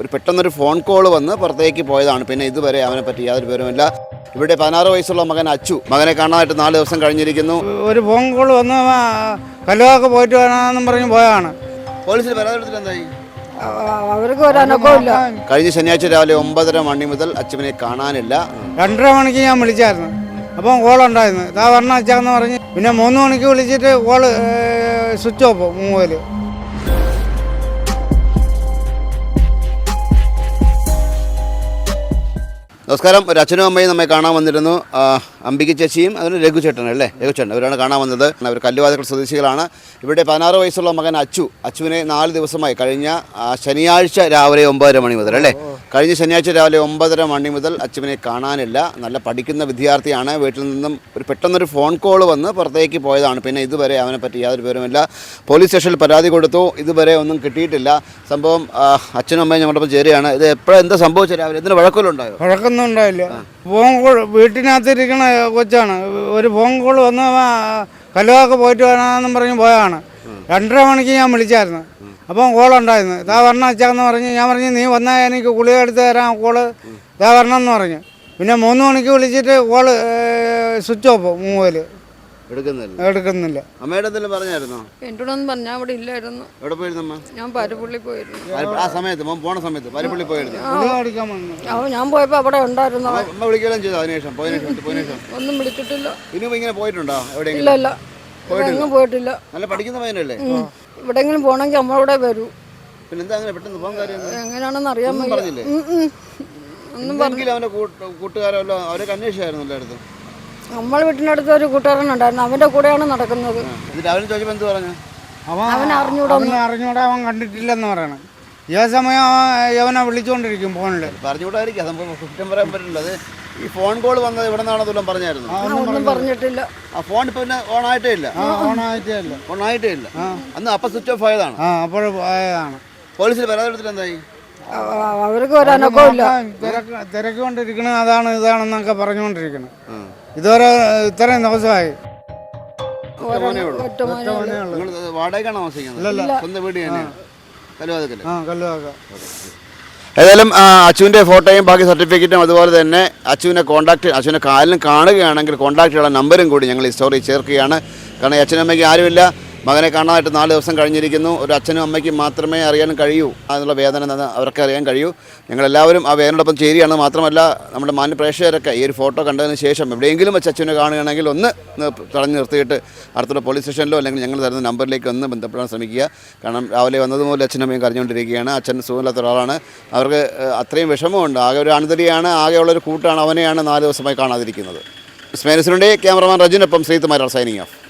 ഒരു പെട്ടെന്നൊരു phone call വന്ന് പുറത്തേക്ക് പോയതാണ്. പിന്നെ ഇതുവരെ അവനെ പറ്റി യാതൊരു വിവരമില്ല ഇവിടെ പതിനാറ് വയസ്സുള്ള മകൻ അച്ചു. മകനെ കാണാനായിട്ട് നാല് ദിവസം കഴിഞ്ഞിരിക്കുന്നു. ഒരു ഫോൺ കോൾ വന്ന് കല്ലുവാക്ക് പോയിട്ട് വേണമെന്നും പറഞ്ഞ് പോയതാണ്. പോലീസിൽ പരാതി എന്തായി? അവർക്ക് ഒരു അനക്കമില്ല കഴിഞ്ഞ ശനിയാഴ്ച രാവിലെ ഒമ്പതര മണി മുതൽ അച്ചുവിനെ കാണാനില്ല. രണ്ടര മണിക്ക് ഞാൻ വിളിച്ചായിരുന്നു. അപ്പം കോൾ ഉണ്ടായിരുന്നു. ഇതാ വരണ അച്ചാന്ന് പറഞ്ഞ് പിന്നെ മൂന്ന് മണിക്ക് വിളിച്ചിട്ട് കോൾ സ്വിച്ച് ഓഫ് മൂവൽ നമസ്കാരം. ഒരു അച്ഛനും അമ്മയും നമ്മെ കാണാൻ വന്നിരുന്നു. അംബിക ചേച്ചിയും അതിന് രഘുചേട്ടനും അല്ലേ? രഘുചേട്ടൻ അവരാണ് കാണാൻ വന്നത്. അവർ കല്ലുവാതികൾ സ്വദേശികളാണ്. ഇവിടെ പതിനാറ് വയസ്സുള്ള മകൻ അച്ചു. അച്ചുവിനെ നാല് ദിവസമായി. കഴിഞ്ഞ ശനിയാഴ്ച രാവിലെ ഒമ്പതര മണി മുതൽ അല്ലേ? കഴിഞ്ഞ ശനിയാഴ്ച രാവിലെ ഒമ്പതര മണി മുതൽ അച്ചുവിനെ കാണാനില്ല. നല്ല പഠിക്കുന്ന വിദ്യാർത്ഥിയാണ്. വീട്ടിൽ നിന്നും ഒരു പെട്ടെന്നൊരു ഫോൺ കോൾ വന്ന് പുറത്തേക്ക് പോയതാണ്. പിന്നെ ഇതുവരെ അവനെ പറ്റി യാതൊരു വിവരമില്ല പോലീസ് സ്റ്റേഷനിൽ പരാതി കൊടുത്തു. ഇതുവരെ ഒന്നും കിട്ടിയിട്ടില്ല. സംഭവം അച്ഛനും അമ്മയും ഞങ്ങളുടെ ചേരുകയാണ്. ഇത് എപ്പോഴും എന്താ സംഭവിച്ചത് രാവിലെ? എന്തിനു വഴക്കമില്ലുണ്ടായോ വഴക്കൊന്നും ഉണ്ടായില്ല ഫോൺ കോൾ വീട്ടിനകത്തിരിക്കണ കൊച്ചാണ്. ഒരു ഫോൺ കോൾ വന്ന് കല്ലുവാക്ക് പോയിട്ട് വേണമെന്നും പറഞ്ഞ് പോയതാണ്. രണ്ടര മണിക്ക് ഞാൻ വിളിച്ചായിരുന്നു. അപ്പം കോൾ ഉണ്ടായിരുന്നു. ഇതാ വരണം അച്ചാന്ന് പറഞ്ഞ് ഞാൻ പറഞ്ഞു നീ വന്നാൽ എനിക്ക് ഗുളിക എടുത്ത് തരാം കോൾ ഇതാ എന്ന് പറഞ്ഞു. പിന്നെ മൂന്ന് മണിക്ക് വിളിച്ചിട്ട് കോൾ സ്വിച്ച് ഓഫ് മൂവൽ എടുക്കുന്നില്ല. എടുക്കുന്നില്ല. അമ്മയുടെ എന്തെങ്കിലും പറഞ്ഞായിരുന്നോ? എന്നോടൊന്നും പറഞ്ഞാൽ അവിടെ ഇല്ലായിരുന്നു. എവിടെ പോയിരുന്നു അമ്മ? ഞാൻ പരപ്പുള്ളി പോയിരുന്നു. ആ സമയത്ത് മോൻ പോണ സമയത്ത് പരപ്പള്ളി പോയിരുന്നു. ഞാൻ പോയപ്പോൾ അവിടെ ഉണ്ടായിരുന്നു. അമ്മ അമ്മ വിളിക്കുകയും ചെയ്തു? അതിനുശേഷം പോയതിനു ശേഷം പോയതിനു ശേഷം ഒന്നും വിളിച്ചിട്ടില്ല. ഇനി ഇങ്ങനെ പോയിട്ടുണ്ടോ ഇല്ല എവിടെയെങ്കിലും ഇല്ല ഇവിടെ എങ്ങും പോയിട്ടില്ല. നല്ല പഠിക്കുന്ന പയ്യനല്ലേ. എവിടെയെങ്കിലും പോകണമെങ്കിൽ നമ്മളവിടെ വരൂ. പിന്നെ എന്താ അങ്ങനെ പെട്ടെന്ന് പോകാൻ കാര്യം? എങ്ങനെയാണെന്ന് അറിയാൻ ഒന്നും. പറഞ്ഞില്ലേ? എന്തെങ്കിലും അവന്റെ കൂട്ട്- കൂട്ടുകാരോ വല്ലോ അവരൊക്കെ അന്വേഷിച്ചായിരുന്നു എല്ലായിടത്തും. നമ്മൾ വീട്ടിനടുത്ത് ഒരു കൂട്ടുകാരനുണ്ടായിരുന്നു അവന്റെ കൂടെയാണ് നടക്കുന്നത്. എന്നിട്ട് അവന് ചോദിച്ചപ്പോൾ എന്ത് പറഞ്ഞു? അവൻ അവൻ അറിഞ്ഞൂടാ അവൻ കണ്ടിട്ടില്ലെന്ന് പറയണം. ഈ സമയം അവൻ വിളിച്ചുകൊണ്ടിരിക്കും ഫോണിൽ പറഞ്ഞുകൂടായിരിക്കും. സംഭവം കുറ്റം പറയാൻ പറ്റില്ല അത് ഈ ഫോൺ കോൾ വന്നത് ഇവിടെ നിന്നാണോ തുലം പറഞ്ഞായിരുന്നു ഒന്നും പറഞ്ഞിട്ടില്ല. ആ ഫോൺ ഇപ്പൊ പിന്നെ ഓൺ ആയിട്ടേ ഇല്ല. ഓൺ ആയിട്ടേ ഇല്ല. ഓൺ ആയിട്ടേ ഇല്ല. അന്ന് അപ്പൊ സ്വിച്ച് ഓഫ് ആയതാണ്. ആ അപ്പോൾ ആയതാണ്. പോലീസിൽ പരാതി എടുത്തിട്ട് എന്തായി? അവർക്ക് ഒരു അനക്കമില്ല തിരക്ക് തിരക്കൊണ്ടിരിക്കണ അതാണ് ഇതാണെന്നൊക്കെ പറഞ്ഞുകൊണ്ടിരിക്കണം. ഇതുവരെ ഇത്രയും ദിവസമായി. വാടകയ്ക്കാണ് താമസിക്കുന്നത്? സ്വന്തം വീട് തന്നെയാണ് ആ കല്ലുവാക്ക ഏതായാലും അച്ചുവിന്റെ ഫോട്ടോയും ബാക്കി സർട്ടിഫിക്കറ്റും അതുപോലെ തന്നെ അച്ചുവിനെ കോൺടാക്ട് അച്ചുവിനെ കാലിനും കാണുകയാണെങ്കിൽ കോൺടാക്ട് ചെയ്യാനുള്ള നമ്പരും കൂടി ഞങ്ങൾ ഈ സ്റ്റോറി ചേർക്കുകയാണ്. കാരണം അച്ഛനമ്മയ്ക്ക് അച്ഛനും അമ്മയ്ക്ക് ആരുമില്ല. മകനെ കാണാനായിട്ട് നാല് ദിവസം കഴിഞ്ഞിരിക്കുന്നു. ഒരു അച്ഛനും അമ്മയ്ക്കും മാത്രമേ അറിയാൻ കഴിയൂ അതിനുള്ള വേദന അവർക്ക് അറിയാൻ കഴിയൂ. ഞങ്ങളെല്ലാവരും ആ വേദനയോടൊപ്പം ചേരുകയാണ്. മാത്രമല്ല നമ്മുടെ മാന്യ പ്രേക്ഷകരൊക്കെ ഈ ഒരു ഫോട്ടോ കണ്ടതിന് ശേഷം എവിടെയെങ്കിലും വെച്ച് അച്ഛനെ കാണുകയാണെങ്കിൽ ഒന്ന് തടഞ്ഞു നിർത്തിയിട്ട് അടുത്തുള്ള പോലീസ് സ്റ്റേഷനിലോ അല്ലെങ്കിൽ ഞങ്ങൾ തരുന്ന നമ്പറിലേക്ക് ഒന്ന് ബന്ധപ്പെടാൻ ശ്രമിക്കുക. കാരണം രാവിലെ വന്നതുപോലെ അച്ഛനമ്മയും കരഞ്ഞുകൊണ്ടിരിക്കുകയാണ്. അച്ഛൻ സുഖമില്ലാത്ത ഒരാളാണ്. അവർക്ക് അത്രയും വിഷമമുണ്ട്. ആകെ ഒരു അണുതരിയാണ് ആകെയുള്ളൊരു കൂട്ടാണ് അവനെയാണ് നാല് ദിവസമായി കാണാതിരിക്കുന്നത്. സ്മേനസിനുണ്ട് ക്യാമറമാൻ റജിനൊപ്പം ശ്രീതുമാരാണ് സൈനിങ് ഓഫ്.